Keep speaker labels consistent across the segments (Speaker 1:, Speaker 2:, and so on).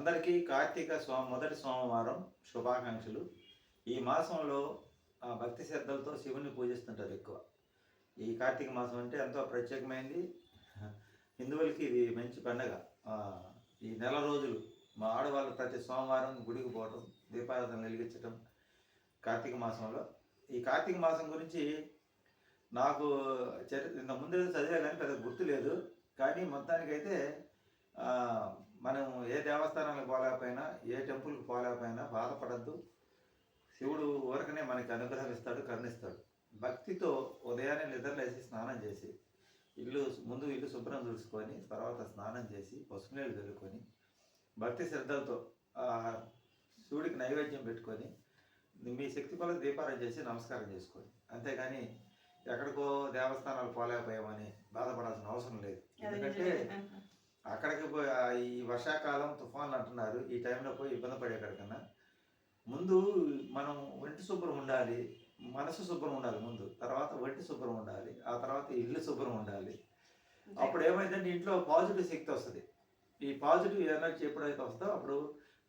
Speaker 1: అందరికీ కార్తీక సోమ మొదటి సోమవారం శుభాకాంక్షలు. ఈ మాసంలో ఆ, భక్తి శ్రద్ధలతో శివుని పూజిస్తుంటారు ఎక్కువ. ఈ కార్తీక మాసం అంటే ఎంతో ప్రత్యేకమైంది. హిందువులకి ఇది మంచి పండగ. ఈ నెల రోజులు మా ఆడవాళ్ళు ప్రతి సోమవారం గుడికి పోవడం దీపారాధన వెలిగించటం కార్తీక మాసంలో. ఈ కార్తీక మాసం గురించి నాకు చరి ఇంత ముందు చదివే కానీ పెద్ద గుర్తు లేదు. కానీ మొత్తానికైతే మనం ఏ దేవస్థానానికి పోలేకపోయినా ఏ టెంపుల్కి పోలేకపోయినా బాధపడద్దు. శివుడు ఊరకనే మనకి అనుగ్రహం ఇస్తాడు కరుణిస్తాడు. భక్తితో ఉదయాన్నే నిద్రలేసి స్నానం చేసి ఇల్లు ముందు ఇల్లు శుభ్రం చూసుకొని తర్వాత స్నానం చేసి పసుపు నీళ్ళు చల్లుకొని భక్తి శ్రద్ధలతో శివుడికి నైవేద్యం పెట్టుకొని మీ శక్తి కొలది దీపారాధన చేసి నమస్కారం చేసుకోండి అంతేగాని ఎక్కడికో దేవస్థానాలు పోలేకపోయామని బాధపడాల్సిన అవసరం లేదు. ఎందుకంటే అక్కడికి పోయి ఈ వర్షాకాలం తుఫాన్లు అంటున్నారు. ఈ టైంలో పోయి ఇబ్బంది పడేకడికన్నా ముందు మనం ఒంటి శుభ్రం ఉండాలి మనసు శుభ్రం ఉండాలి ముందు. తర్వాత ఒంటి శుభ్రం ఉండాలి ఆ తర్వాత ఇల్లు శుభ్రం ఉండాలి. అప్పుడు ఏమైందంటే ఇంట్లో పాజిటివ్ శక్తి వస్తుంది. ఈ పాజిటివ్ ఎనర్జీ ఎప్పుడైతే వస్తుందో అప్పుడు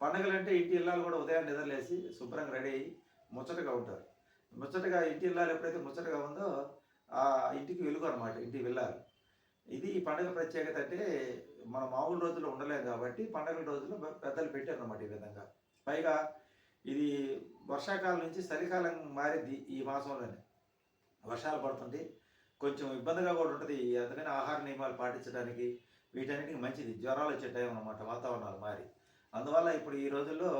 Speaker 1: పండగలంటే ఇంటి ఇల్లాలు కూడా ఉదయం నిద్రలేసి శుభ్రంగా రెడీ అయ్యి ముచ్చటగా ఉంటారు. ముచ్చటగా ఇంటి ఇల్లాలు ఎప్పుడైతే ముచ్చటగా ఉందో ఆ ఇంటికి వెలుగు అనమాట ఇంటికి వెళ్ళాలి ఇది ఈ పండుగ ప్రత్యేకత అంటే మన మామూలు రోజుల్లో ఉండలేం కాబట్టి పండగల రోజుల్లో పెద్దలు పెట్టారు అన్నమాట ఈ విధంగా. పైగా ఇది వర్షాకాలం నుంచి చలికాలం మారింది ఈ మాసంలోనే. వర్షాలు పడుతుంది కొంచెం ఇబ్బందిగా కూడా ఉంటుంది. అందుకని ఆహార నియమాలు పాటించడానికి వీటన్నిటికి మంచిది. జ్వరాలు వచ్చే టైం అన్నమాట వాతావరణాలు మారి. అందువల్ల ఇప్పుడు ఈ రోజుల్లో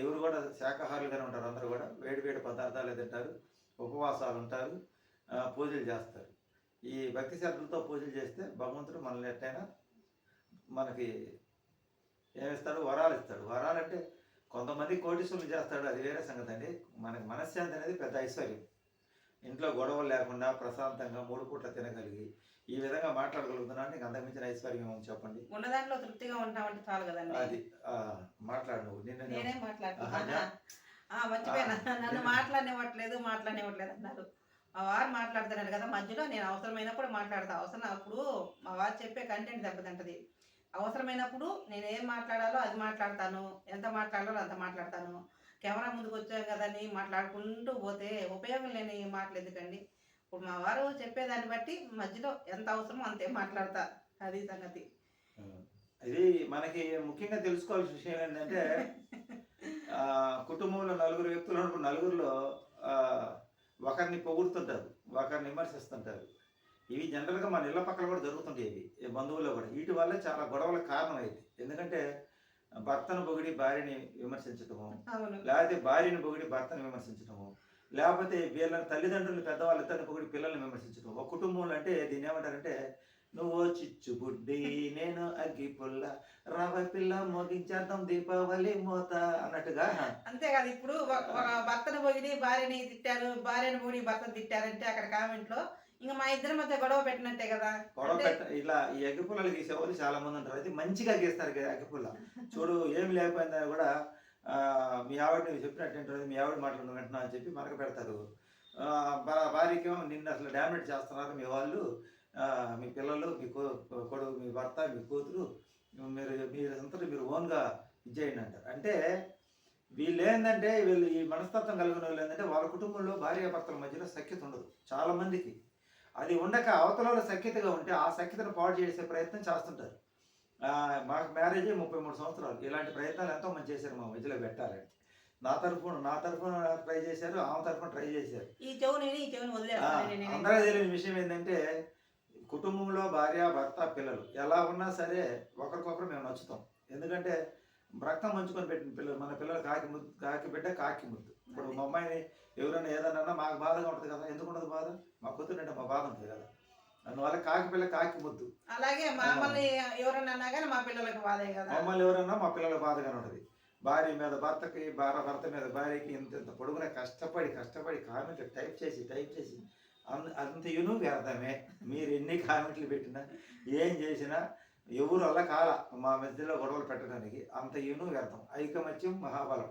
Speaker 1: ఎవరు కూడా శాకాహారులుగానే ఉంటారు. అందరూ కూడా వేడి వేడి పదార్థాలు తింటారు. ఉపవాసాలు ఉంటారు. పూజలు చేస్తారు. ఈ భక్తి శ్రద్ధలతో పూజలు చేస్తే భగవంతుడు మనల్ని ఎట్టయినా మనకి ఏమిస్తాడు? వరాలు ఇస్తాడు. వరాలు అంటే కొంతమంది కోటీశ్వరులు చేస్తాడు. అది వేరే సంగతి అండి. మనకి మనశ్శాంతి అనేది పెద్ద ఐశ్వర్యం. ఇంట్లో గొడవలు లేకుండా ప్రశాంతంగా మూడు పూట్ల తినగలిగి ఈ విధంగా మాట్లాడగలుగుతున్నాను నీకు అంతకుమించిన ఐశ్వర్యం ఏమో చెప్పండి?
Speaker 2: ఉన్న దాంట్లో తృప్తిగా ఉంటామంటే చాలు కదండి.
Speaker 1: అది మాట్లాడు నువ్వు. నిన్న
Speaker 2: నేనే మాట్లాడుతున్నా మర్చిపోయినా. నన్ను మాట్లాడనివ్వట్లేదు మాట్లాడనివ్వట్లేదు అన్నారు. మా వారు మాట్లాడుతున్నాడు కదా మధ్యలో నేను అవసరమైనప్పుడు మాట్లాడతా. అవసరం అప్పుడు మా వారు చెప్పే కంటెంట్ దెబ్బతింటది. అవసరమైనప్పుడు నేను ఏం మాట్లాడాలో అది మాట్లాడతాను. ఎంత మాట్లాడాలో అంత మాట్లాడతాను. కెమెరా ముందుకు వచ్చాం కదని మాట్లాడుకుంటూ పోతే ఉపయోగం లేని మాటలు ఎందుకండి? ఇప్పుడు మా వారు చెప్పేదాన్ని బట్టి మధ్యలో ఎంత అవసరమో అంతే మాట్లాడతా. అది సంగతి.
Speaker 1: ఇది మనకి ముఖ్యంగా తెలుసుకోవాల్సిన విషయం ఏంటంటే కుటుంబంలో నలుగురు వ్యక్తులు నలుగురిలో ఒకరిని పొగుడుతుంటారు ఒకరిని విమర్శిస్తుంటారు. ఇవి జనరల్గా మన ఇళ్ళ పక్కన కూడా జరుగుతుంటాయి ఇవి ఈ బంధువుల్లో కూడా. వీటి వల్ల చాలా గొడవలకు కారణం అయింది ఎందుకంటే భర్తను పొగిడి భార్యని విమర్శించటము లేకపోతే భార్యని పొగిడి భర్తను విమర్శించటము లేకపోతే వీళ్ళ తల్లిదండ్రులు పెద్దవాళ్ళు ఇద్దరిని పొగిడి పిల్లల్ని విమర్శించటం ఒక కుటుంబంలో అంటే దీన్ని ఏమంటారంటే నువ్వు చిచ్చు బుడ్డి నేను అగ్గి పుల్ల రవ పిల్ల మోగించేద్దాం దీపావళి మోత అన్నట్టుగా.
Speaker 2: అంతేకాదు ఇప్పుడు భర్తను పొగిడి భార్యని తిట్టారు భార్యను పొగిడి భర్తను తిట్టారంటే అక్కడ కామెంట్లో ఇంకా మా ఇద్దరి మధ్య గొడవ పెట్టినట్టే కదా.
Speaker 1: గొడవ పెట్ట ఇలా ఈ అగ్గి పుల్లలు గీసే వాళ్ళు చాలా మంది ఉంటారు. అయితే మంచిగా గీస్తారు కదా అగ్గి పుల్ల చూడు ఏమి లేకపోయిందా కూడా మీ ఆవిడ నువ్వు చెప్పినట్టు మీ ఆవిడ మాటలు వింటున్నా అని చెప్పి మనకు పెడతారు. భార్యకేమో నిన్ను అసలు డామినేట్ చేస్తున్నారు మీ వాళ్ళు. మీ పిల్లలు మీ కొడుకు మీ భర్త మీ కూతురు మీరు మీరు అంతటా మీరు ఓన్గా ఇచ్చేయండి అంటారు. అంటే వీళ్ళు ఏంటంటే వీళ్ళు ఈ మనస్తత్వం కలిగిన వాళ్ళు ఏంటంటే వాళ్ళ కుటుంబంలో భార్య భర్తల మధ్యలో సఖ్యత ఉండదు. చాలా మందికి. అది ఉండక అవతల సఖ్యతగా ఉంటే ఆ సఖ్యతను పాడు చేసే ప్రయత్నం చేస్తుంటారు. ఆ, మాకు మ్యారేజ్ ముప్పై మూడు సంవత్సరాలు. ఇలాంటి ప్రయత్నాలు ఎంతో మంది చేశారు మా మధ్యలో పెట్టాలని. నా తరఫున నా తరఫున ట్రై చేశారు ఆమె తరఫున ట్రై చేశారు. అందరికీ తెలియని విషయం ఏంటంటే కుటుంబంలో భార్య భర్త పిల్లలు. ఎలా ఉన్నా సరే ఒకరికొకరు మేము నచ్చుతాం. ఎందుకంటే రక్తం మంచుకొని పెట్టిన పిల్లలు మన పిల్లలు కాకి ముద్దు కాకి బిడ్డ కాకి ముద్దు. ఇప్పుడు మా అమ్మాయిని ఎవరైనా ఏదన్నా మాకు బాధగా ఉంటుంది కదా ఎందుకు ఉండదు బాధ? మా కూతురు అంటే మా బాధ ఉంటుంది కదా. అందువల్ల కాకి పిల్ల కాకి ముద్దు.
Speaker 2: అలాగే మమ్మల్ని ఎవరన్నా అన్నా కానీ మా పిల్లలకు బాధే కదా.
Speaker 1: మమ్మల్ని ఎవరన్నా మా పిల్లల బాధగానే ఉంటుంది. భార్య మీద భర్తకి భార్య భర్త మీద భార్యకి ఇంత ఇంత పొడుగున కష్టపడి కష్టపడి కామెంట్లు టైప్ చేసి టైప్ చేసి అంత అంతయును వ్యర్థమే. మీరు ఎన్ని కామెంట్లు పెట్టినా ఏం చేసినా ఎవరు అలా కాల మా మధ్యలో గొడవలు పెట్టడానికి అంతయును వ్యర్థం. ఐకమత్యం మహాబలం.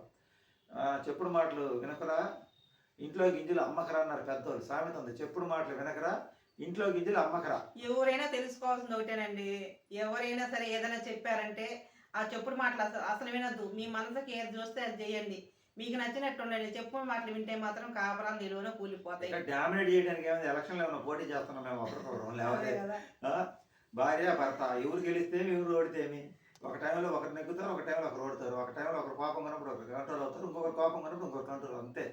Speaker 1: చెప్పుడు మాటలు వినకరా? ఇంట్లో గింజలు అమ్మకరా అన్నారు పెద్దోళ్ళు. సామెత ఉంది. చెప్పుడు మాటలు వినకరా? ఇంట్లో గింజలు అమ్మకరా?
Speaker 2: ఎవరైనా తెలుసుకోవాల్సింది ఒకటేనండి. ఎవరైనా సరే ఏదైనా చెప్పారంటే ఆ చెప్పుడు మాటలు అసలు అసలు వినొద్దు. మీ మనసుకి ఏది చూస్తే అది చేయండి మీకు నచ్చినట్టు ఉండండి. చెప్పుడు మాటలు వింటే మాత్రం కాపురాలు నిలువలో కూలిపోతాయి.
Speaker 1: డామినేట్ చేయడానికి ఏమైనా ఎలక్షన్లో ఏమైనా పోటీ చేస్తున్నాం మేము ఒకరికొకరు లేకపోతే భార్య భర్త ఎవరు గెలిస్తేమి ఎవరు ఓడితేమి? ఒక టైంలో ఒకరు నెగ్గుతారు ఒక టైంలో ఒకరు ఓడతారు. ఒక టైంలో ఒకరు కోపం ఉన్నప్పుడు ఒకరు కంట్రోల్ అవుతారు ఇంకొకరు కోపం ఉన్నప్పుడు ఇంకొకరు కంట్రోల్ అంతే.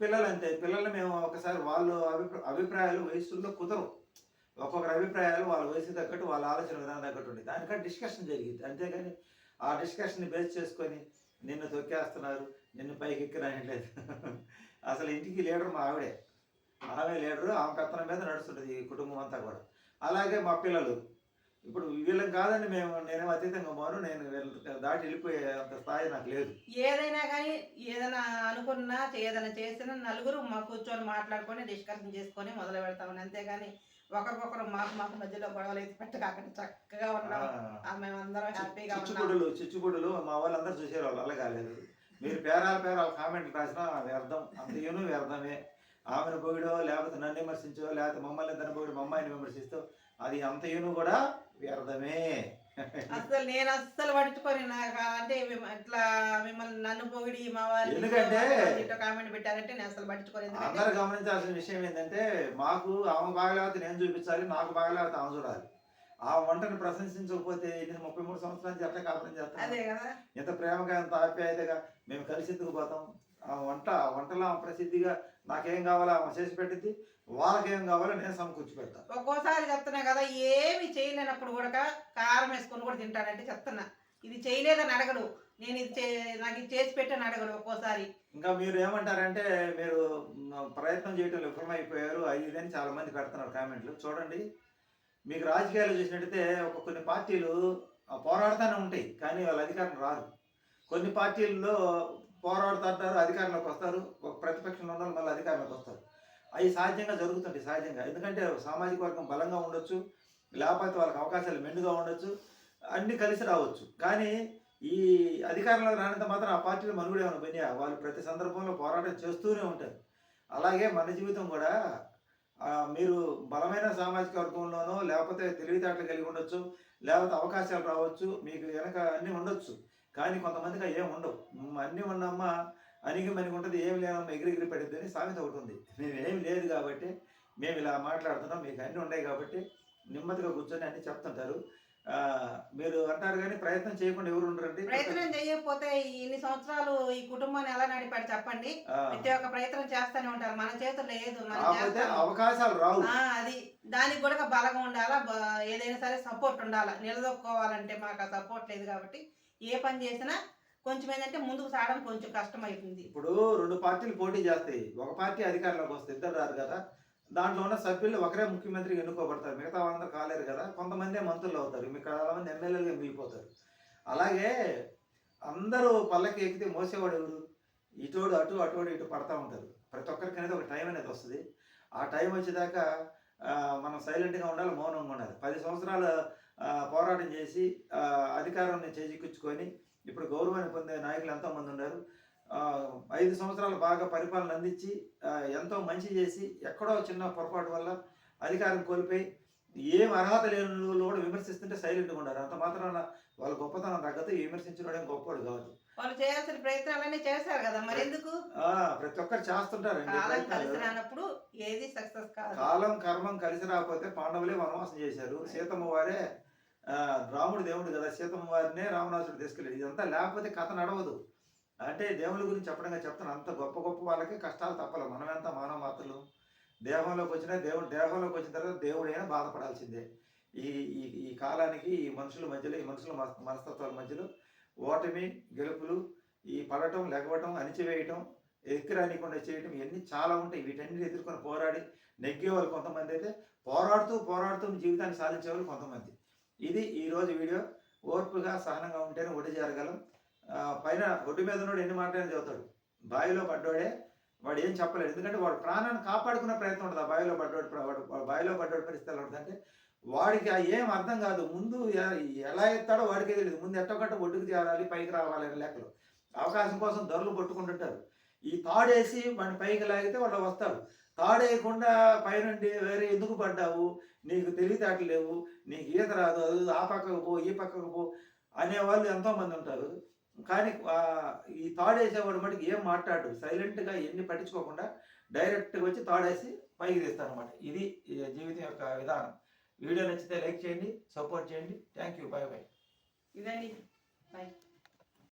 Speaker 1: పిల్లలు అంతే పిల్లల్ని మేము ఒకసారి వాళ్ళు అభిప్రా అభిప్రాయాలు వయసుల్లో కుదరవు ఒక్కొక్కరి అభిప్రాయాలు వాళ్ళ వయసు తగ్గట్టు వాళ్ళ ఆలోచన విధానం తగ్గట్టు ఉండి దానికంటే డిస్కషన్ జరిగింది. అంతేగాని ఆ డిస్కషన్ని బేస్ చేసుకొని నిన్ను తొక్కేస్తున్నారు నిన్ను పైకి ఎక్కిరాయట్లేదు అసలు ఇంటికి లీడర్ మా ఆవిడే. ఆమె లీడరు ఆమె పెత్తనం మీద నడుస్తుంటుంది ఈ కుటుంబం అంతా కూడా. అలాగే మా పిల్లలు. ఇప్పుడు వీళ్ళకి కాదని మేము నేనేం అతీతంగా పోను నేను వీళ్ళ దాటి వెళ్ళిపోయే అంత స్థాయి నాకు లేదు.
Speaker 2: ఏదైనా కానీ ఏదైనా అనుకున్నా ఏదైనా చేసినా నలుగురు మా కూర్చొని మాట్లాడుకొని డిస్కషన్ చేసుకొని మొదలు పెడతామని అంతేగాని ఒకరికొకరు మాకు మాకు మధ్యలో గొడవలు అయితే పెట్టకాకండి చక్కగా ఉన్నాం. మేమందరం హ్యాపీగా ఉన్నాం.
Speaker 1: చిచ్చుబుడులు చిచ్చుబుడులు మా వాళ్ళందరూ చూసేవాళ్ళు వాళ్ళు అలా కాలేదు. మీరు పేరాల పేరాల కామెంట్లు రాసినా వ్యర్థం అంతయును వ్యర్థమే ఆమెను పొగిడో లేకపోతే నన్ను విమర్శించో లేకపోతే మమ్మల్ని ఇద్దరు పొగిడి మమ్మాయిని విమర్శిస్తూ అది అంతయును కూడా వ్యర్థమే.
Speaker 2: అసలు నేను అస్సలు పట్టుకొని నాకు అంటే ఇట్లా మిమ్మల్ని నన్ను పొగిడి మా వాళ్ళు
Speaker 1: ఎందుకంటే-
Speaker 2: కామెంట్ పెట్టారంటే నేను అసలు పట్టుకోలేదు ఎందుకంటే
Speaker 1: అందరు గమనించాల్సిన విషయం ఏంటంటే మాకు ఆమె బాగలేకపోతే నేను చూపించాలి నాకు బాగలేకపోతే ఆమె చూడాలి. ఆ వంటను ప్రశంసించకపోతే నేను ముప్పై మూడు సంవత్సరాల నుంచి ఎట్లా కాపురం చేస్తాను
Speaker 2: అదే కదా.
Speaker 1: ఎంత ప్రేమగా ఎంత ఆప్యాయతగా మేము కలిసి ఎత్తుకుపోతాం ఆ వంట ఆ వంటలో ప్రసిద్ధిగా నాకేం కావాలో ఆమె చేసి పెట్టింది వాళ్ళకేం కావాలో నేను సమకూర్చి పెడతాను
Speaker 2: ఒక్కోసారి చెప్తున్నా కదా ఏమి చేయలేనప్పుడు కూడా కారం వేసుకొని కూడా తింటానంటే చెప్తున్నా. ఇది చేయలేదని అడగడు నేను ఇది నాకు ఇది చేసి పెట్టని అడగడు ఒక్కోసారి.
Speaker 1: ఇంకా మీరు ఏమంటారంటే మీరు ప్రయత్నం చేయటం విఫలమైపోయారు అది ఇది అని చాలా మంది పెడుతున్నారు కామెంట్లు. చూడండి మీకు రాజకీయాలు చూసినట్టయితే ఒక కొన్ని పార్టీలు పోరాడుతూనే ఉంటాయి కానీ వాళ్ళ అధికారం రారు కొన్ని పార్టీల్లో పోరాడుతుంటారు అధికారంలోకి వస్తారు ప్రతిపక్షంలో ఉన్న వాళ్ళు మళ్ళీ అధికారంలోకి వస్తారు. అవి సహజంగా జరుగుతుంది సహజంగా. ఎందుకంటే సామాజిక వర్గం బలంగా ఉండొచ్చు లేకపోతే వాళ్ళకి అవకాశాలు మెండుగా ఉండొచ్చు అన్నీ కలిసి రావచ్చు. కానీ ఈ అధికారంలో రానంత మాత్రం ఆ పార్టీలు మనుగడ ఏమైనా వాళ్ళు ప్రతి సందర్భంలో పోరాటం చేస్తూనే ఉంటారు. అలాగే మన జీవితం కూడా మీరు బలమైన సామాజిక వర్గంలోనో లేకపోతే తెలివితేటలు కలిగి ఉండొచ్చు లేకపోతే అవకాశాలు రావచ్చు మీకు వెనక అన్నీ ఉండొచ్చు. కానీ కొంతమందికి ఏం ఉండవు. అన్నీ ఉన్నమ్మా అనిగి మనిగి ఉంటుంది ఏమి లేనమ్మ ఎగిరిగిరి పడిద్ది అని సామెత ఒకటి ఉంది. మేము ఏమి లేదు కాబట్టి మేము ఇలా మాట్లాడుతున్నాం మీకు అన్నీ ఉన్నాయి కాబట్టి నెమ్మదిగా కూర్చొని అన్నీ చెప్తుంటారు. ఆ, మీరు అంటారు కానీ ప్రయత్నం చేయకుండా ఎవరు ఉండరండి?
Speaker 2: ప్రయత్నం చేయకపోతే ఇన్ని సంవత్సరాలు ఈ కుటుంబాన్ని ఎలా నడిపాడు చెప్పండి. ప్రతి ఒక్క ప్రయత్నం చేస్తూనే ఉంటారు మన చేతుల్లో లేదు.
Speaker 1: అవకాశాలు రావు.
Speaker 2: అది దానికి కూడా బలంగా ఉండాలా ఏదైనా సరే సపోర్ట్ ఉండాలా? నిలదొక్కోవాలంటే మాకు ఆ సపోర్ట్ లేదు కాబట్టి ఏ పని చేసినా కొంచెం ఏంటంటే ముందుకు సాగడం కొంచెం కష్టమవుతుంది
Speaker 1: ఇప్పుడు రెండు పార్టీలు పోటీ చేస్తాయి. ఒక పార్టీ అధికారంలోకి వస్తే ఇద్దరు రారు కదా. దాంట్లో ఉన్న సభ్యులు ఒకరే ముఖ్యమంత్రికి ఎన్నుకోబడతారు. మిగతా వాళ్ళందరూ కాలేరు కదా. కొంతమందే మంత్రులు అవుతారు. మిగతా మంది ఎమ్మెల్యేలుగా మిగిలిపోతారు. అలాగే అందరూ పల్లకి ఎక్కితే మోసేవాడు ఎవరు? ఇటోడు అటు అటోడు ఇటు పడతా ఉంటారు. ప్రతి ఒక్కరికి అనేది ఒక టైం అనేది వస్తుంది. ఆ టైం వచ్చేదాకా మనం సైలెంట్గా ఉండాలి మౌనంగా ఉండాలి. పది సంవత్సరాలు పోరాటం చేసి అధికారాన్ని చేజిక్కించుకొని ఇప్పుడు గౌరవాన్ని పొందే నాయకులు ఎంతోమంది ఉన్నారు. ఐదు సంవత్సరాలు బాగా పరిపాలన అందించి ఎంతో మంచి చేసి ఎక్కడో చిన్న పొరపాటు వల్ల అధికారం కోల్పోయి ఏం అర్హత లేని వాళ్ళు కూడా విమర్శిస్తుంటే సైలెంట్గా ఉన్నారు. అంత మాత్రాన వాళ్ళ గొప్పతనం తగ్గదు విమర్శించడం గొప్పవాడు కాదు.
Speaker 2: వాళ్ళు చేయాల్సిన ప్రయత్నాలన్నీ చేశారు కదా మరి ఎందుకు?
Speaker 1: ఆ, ప్రతి ఒక్కరు చేస్తుంటారండి
Speaker 2: కాలం కలిసి. రానప్పుడు ఏది సక్సెస్ కాదు.
Speaker 1: కాలం కర్మం కలిసి రాకపోతే పాండవులే వనవాసం చేశారు. సీతమ్మ వారే రాముడు దేవుడు కదా సీతమ్మ వారినే రామనాథుడు తీసుకెళ్ళాడు. ఇదంతా లేకపోతే కథ నడవదు. అంటే దేవుళ్ళ గురించి చెప్పడంగా చెప్తాను అంత గొప్ప గొప్ప వాళ్ళకి కష్టాలు తప్పలేదు మనం ఎంత మానవ మాత్రలు? దేహంలోకి వచ్చినా దేవుడు దేహంలోకి వచ్చిన తర్వాత దేవుడైనా బాధపడాల్సిందే. ఈ ఈ ఈ కాలానికి ఈ మనుషుల మధ్యలో ఈ మనుషుల మనస్తత్వాల మధ్యలో ఓటమి గెలుపులు ఈ పడటం లెగవటం అణిచివేయటం ఎక్కిరానికుండా చేయటం ఇవన్నీ చాలా ఉంటాయి. వీటన్నిటి ఎదుర్కొని పోరాడి నెగ్గే వాళ్ళు కొంతమంది అయితే పోరాడుతూ పోరాడుతూ జీవితాన్ని సాధించేవాళ్ళు కొంతమంది. ఇది ఈరోజు వీడియో. ఓర్పుగా సహనంగా ఉంటేనే ఒడి చేరగలం పైన ఒడ్డు మీద ఉన్నాడు ఎన్ని మాటలు చదువుతాడు. బావిలో పడ్డోడే వాడు ఏం చెప్పలేడు. ఎందుకంటే వాడు ప్రాణాన్ని కాపాడుకునే ప్రయత్నం ఉంటుంది ఆ బావిలో పడ్డోడు. వాడు బావిలో పడ్డోడు పరిస్థితులు ఉంటుందంటే అంటే వాడికి ఆ ఏం అర్థం కాదు. ముందు ఎలా ఎత్తాడో వాడికే తెలియదు ముందు ఎట్టొకట్ట ఒడ్డుకు చేరాలి పైకి రావాలి అనే లెక్కలు. అవకాశం కోసం ధరలు పట్టుకుంటుంటారు ఈ తాడేసి వాడిని పైకి లాగితే వాళ్ళు వస్తారు తాడేయకుండా పైనుండి వేరే ఎందుకు పడ్డావు? నీకు తెలివితేటలు లేవు నీకు ఈత రాదు అది ఆ పక్కకు పో ఈ పక్కకు పో అనేవాళ్ళు ఎంతోమంది ఉంటారు. కానీ ఈ తాడేసేవాడు మటుకు ఏం మాట్లాడు సైలెంట్గా ఎన్ని పట్టించుకోకుండా డైరెక్ట్గా వచ్చి తాడేసి పైకి తీస్తాను అనమాట ఇది జీవితం యొక్క విధానం. వీడియో నచ్చితే లైక్ చేయండి సపోర్ట్ చేయండి. థ్యాంక్ యూ బాయ్ బాయ్
Speaker 2: ఇదండి. బాయ్